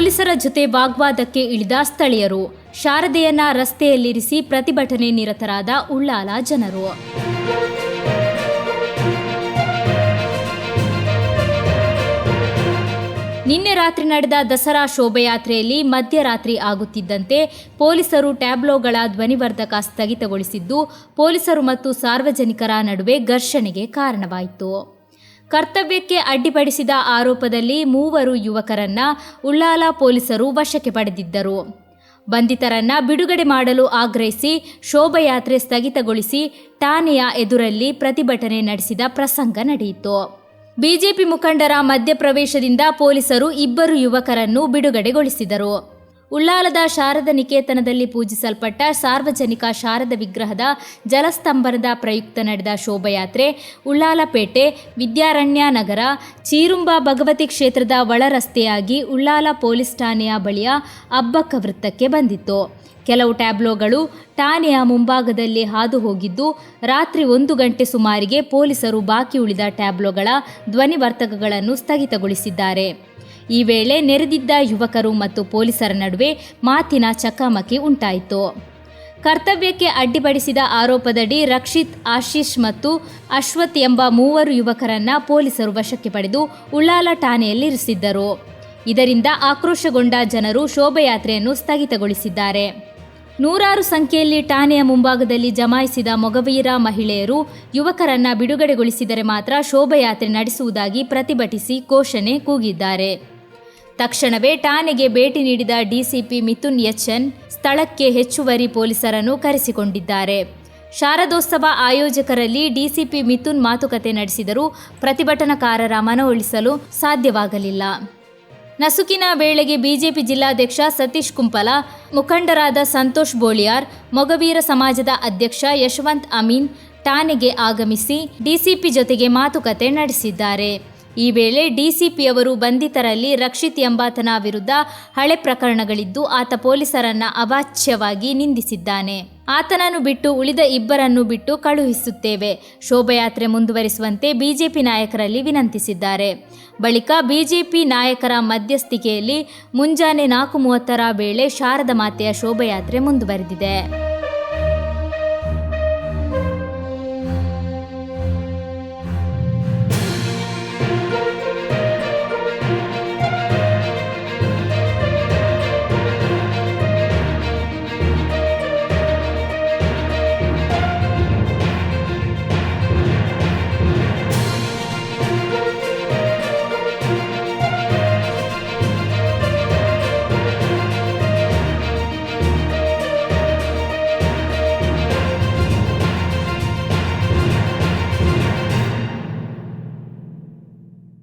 ಪೊಲೀಸರ ಜೊತೆ ವಾಗ್ವಾದಕ್ಕೆ ಇಳಿದ ಸ್ಥಳೀಯರು, ಶಾರದೆಯನ್ನ ರಸ್ತೆಯಲ್ಲಿರಿಸಿ ಪ್ರತಿಭಟನೆ ನಿರತರಾದ ಉಳ್ಳಾಲ ಜನರು. ನಿನ್ನೆ ರಾತ್ರಿ ನಡೆದ ದಸರಾ ಶೋಭಯಾತ್ರೆಯಲ್ಲಿ ಮಧ್ಯರಾತ್ರಿ ಆಗುತ್ತಿದ್ದಂತೆ ಪೊಲೀಸರು ಟ್ಯಾಬ್ಲೋಗಳ ಧ್ವನಿವರ್ಧಕ ಸ್ಥಗಿತಗೊಳಿಸಿದ್ದು, ಪೊಲೀಸರು ಮತ್ತು ಸಾರ್ವಜನಿಕರ ನಡುವೆ ಘರ್ಷಣೆಗೆ ಕಾರಣವಾಯಿತು. ಕರ್ತವ್ಯಕ್ಕೆ ಅಡ್ಡಿಪಡಿಸಿದ ಆರೋಪದಲ್ಲಿ ಮೂವರು ಯುವಕರನ್ನ ಉಳ್ಳಾಲ ಪೊಲೀಸರು ವಶಕ್ಕೆ ಪಡೆದಿದ್ದರು. ಬಂಧಿತರನ್ನ ಬಿಡುಗಡೆ ಮಾಡಲು ಆಗ್ರಹಿಸಿ ಶೋಭಯಾತ್ರೆ ಸ್ಥಗಿತಗೊಳಿಸಿ ಠಾಣೆಯ ಎದುರಲ್ಲಿ ಪ್ರತಿಭಟನೆ ನಡೆಸಿದ ಪ್ರಸಂಗ ನಡೆಯಿತು. ಬಿಜೆಪಿ ಮುಖಂಡರ ಮಧ್ಯಪ್ರವೇಶದಿಂದ ಪೊಲೀಸರು ಇಬ್ಬರು ಯುವಕರನ್ನು ಬಿಡುಗಡೆಗೊಳಿಸಿದರು. ಉಳ್ಳಾಲದ ಶಾರದ ನಿಕೇತನದಲ್ಲಿ ಪೂಜಿಸಲ್ಪಟ್ಟ ಸಾರ್ವಜನಿಕ ಶಾರದ ವಿಗ್ರಹದ ಜಲಸ್ತಂಭನದ ಪ್ರಯುಕ್ತ ನಡೆದ ಶೋಭಯಾತ್ರೆ, ಉಳ್ಳಾಲಪೇಟೆ, ವಿದ್ಯಾರಣ್ಯ ನಗರ, ಚೀರುಂಬ ಭಗವತಿ ಕ್ಷೇತ್ರದ ಒಳರಸ್ತೆಯಾಗಿ ಉಳ್ಳಾಲ ಪೊಲೀಸ್ ಠಾಣೆಯ ಬಳಿಯ ಅಬ್ಬಕ್ಕ ವೃತ್ತಕ್ಕೆ ಬಂದಿತ್ತು. ಕೆಲವು ಟ್ಯಾಬ್ಲೋಗಳು ಠಾಣೆಯ ಮುಂಭಾಗದಲ್ಲಿ ಹಾದು ಹೋಗಿದ್ದು ರಾತ್ರಿ ಒಂದು ಗಂಟೆ ಸುಮಾರಿಗೆ ಪೊಲೀಸರು ಬಾಕಿ ಉಳಿದ ಟ್ಯಾಬ್ಲೋಗಳ ಧ್ವನಿವರ್ತಕಗಳನ್ನು ಸ್ಥಗಿತಗೊಳಿಸಿದ್ದಾರೆ. ಈ ವೇಳೆ ನೆರೆದಿದ್ದ ಯುವಕರು ಮತ್ತು ಪೊಲೀಸರ ನಡುವೆ ಮಾತಿನ ಚಕಮಕಿ ಉಂಟಾಯಿತು. ಕರ್ತವ್ಯಕ್ಕೆ ಅಡ್ಡಿಪಡಿಸಿದ ಆರೋಪದಡಿ ರಕ್ಷಿತ್, ಆಶೀಶ್ ಮತ್ತು ಅಶ್ವಥ್ ಎಂಬ ಮೂವರು ಯುವಕರನ್ನ ಪೊಲೀಸರು ವಶಕ್ಕೆ ಪಡೆದು ಉಳ್ಳಾಲ ಠಾಣೆಯಲ್ಲಿರಿಸಿದ್ದರು ಇದರಿಂದ ಆಕ್ರೋಶಗೊಂಡ ಜನರು ಶೋಭಾಯಾತ್ರೆಯನ್ನು ಸ್ಥಗಿತಗೊಳಿಸಿದ್ದಾರೆ. ನೂರಾರು ಸಂಖ್ಯೆಯಲ್ಲಿ ಠಾಣೆಯ ಮುಂಭಾಗದಲ್ಲಿ ಜಮಾಯಿಸಿದ ಮೊಗವೀರ ಮಹಿಳೆಯರು ಯುವಕರನ್ನ ಬಿಡುಗಡೆಗೊಳಿಸಿದರೆ ಮಾತ್ರ ಶೋಭಯಾತ್ರೆ ನಡೆಸುವುದಾಗಿ ಪ್ರತಿಭಟಿಸಿ ಘೋಷಣೆ ಕೂಗಿದ್ದಾರೆ. ತಕ್ಷಣವೇ ಠಾಣೆಗೆ ಭೇಟಿ ನೀಡಿದ ಡಿಸಿಪಿ ಮಿಥುನ್ ಯಚ್ಚನ್ ಸ್ಥಳಕ್ಕೆ ಹೆಚ್ಚುವರಿ ಪೊಲೀಸರನ್ನು ಕರೆಸಿಕೊಂಡಿದ್ದಾರೆ. ಶಾರದೋತ್ಸವ ಆಯೋಜಕರಲ್ಲಿ ಡಿಸಿಪಿ ಮಿಥುನ್ ಮಾತುಕತೆ ನಡೆಸಿದರೂ ಪ್ರತಿಭಟನಾಕಾರರ ಮನವೊಲಿಸಲು ಸಾಧ್ಯವಾಗಲಿಲ್ಲ. ನಸುಕಿನ ವೇಳೆಗೆ ಬಿಜೆಪಿ ಜಿಲ್ಲಾಧ್ಯಕ್ಷ ಸತೀಶ್ ಕುಂಪಲ, ಮುಖಂಡರಾದ ಸಂತೋಷ್ ಬೋಳಿಯಾರ್, ಮೊಗವೀರ ಸಮಾಜದ ಅಧ್ಯಕ್ಷ ಯಶವಂತ್ ಅಮೀನ್, ಠಾಣೆಗೆ ಆಗಮಿಸಿ ಡಿಸಿಪಿ ಜೊತೆಗೆ ಮಾತುಕತೆ ನಡೆಸಿದ್ದಾರೆ. ಈ ವೇಳೆ ಡಿಸಿಪಿಯವರು ಬಂಧಿತರಲ್ಲಿ ರಕ್ಷಿತ್ ಎಂಬಾತನ ವಿರುದ್ಧ ಹಳೆ ಪ್ರಕರಣಗಳಿದ್ದು ಆತ ಪೊಲೀಸರನ್ನ ಅವಾಚ್ಯವಾಗಿ ನಿಂದಿಸಿದ್ದಾನೆ. ಆತನನ್ನು ಬಿಟ್ಟು ಉಳಿದ ಇಬ್ಬರನ್ನು ಬಿಟ್ಟು ಕಳುಹಿಸುತ್ತೇವೆ. ಶೋಭಯಾತ್ರೆ ಮುಂದುವರಿಸುವಂತೆ ಬಿಜೆಪಿ ನಾಯಕರಲ್ಲಿ ವಿನಂತಿಸಿದ್ದಾರೆ. ಬಳಿಕ ಬಿಜೆಪಿ ನಾಯಕರ ಮಧ್ಯಸ್ಥಿಕೆಯಲ್ಲಿ ಮುಂಜಾನೆ ನಾಲ್ಕು ಮೂವತ್ತರ ವೇಳೆ ಶಾರದ ಮಾತೆಯ ಶೋಭಯಾತ್ರೆ ಮುಂದುವರೆದಿದೆ.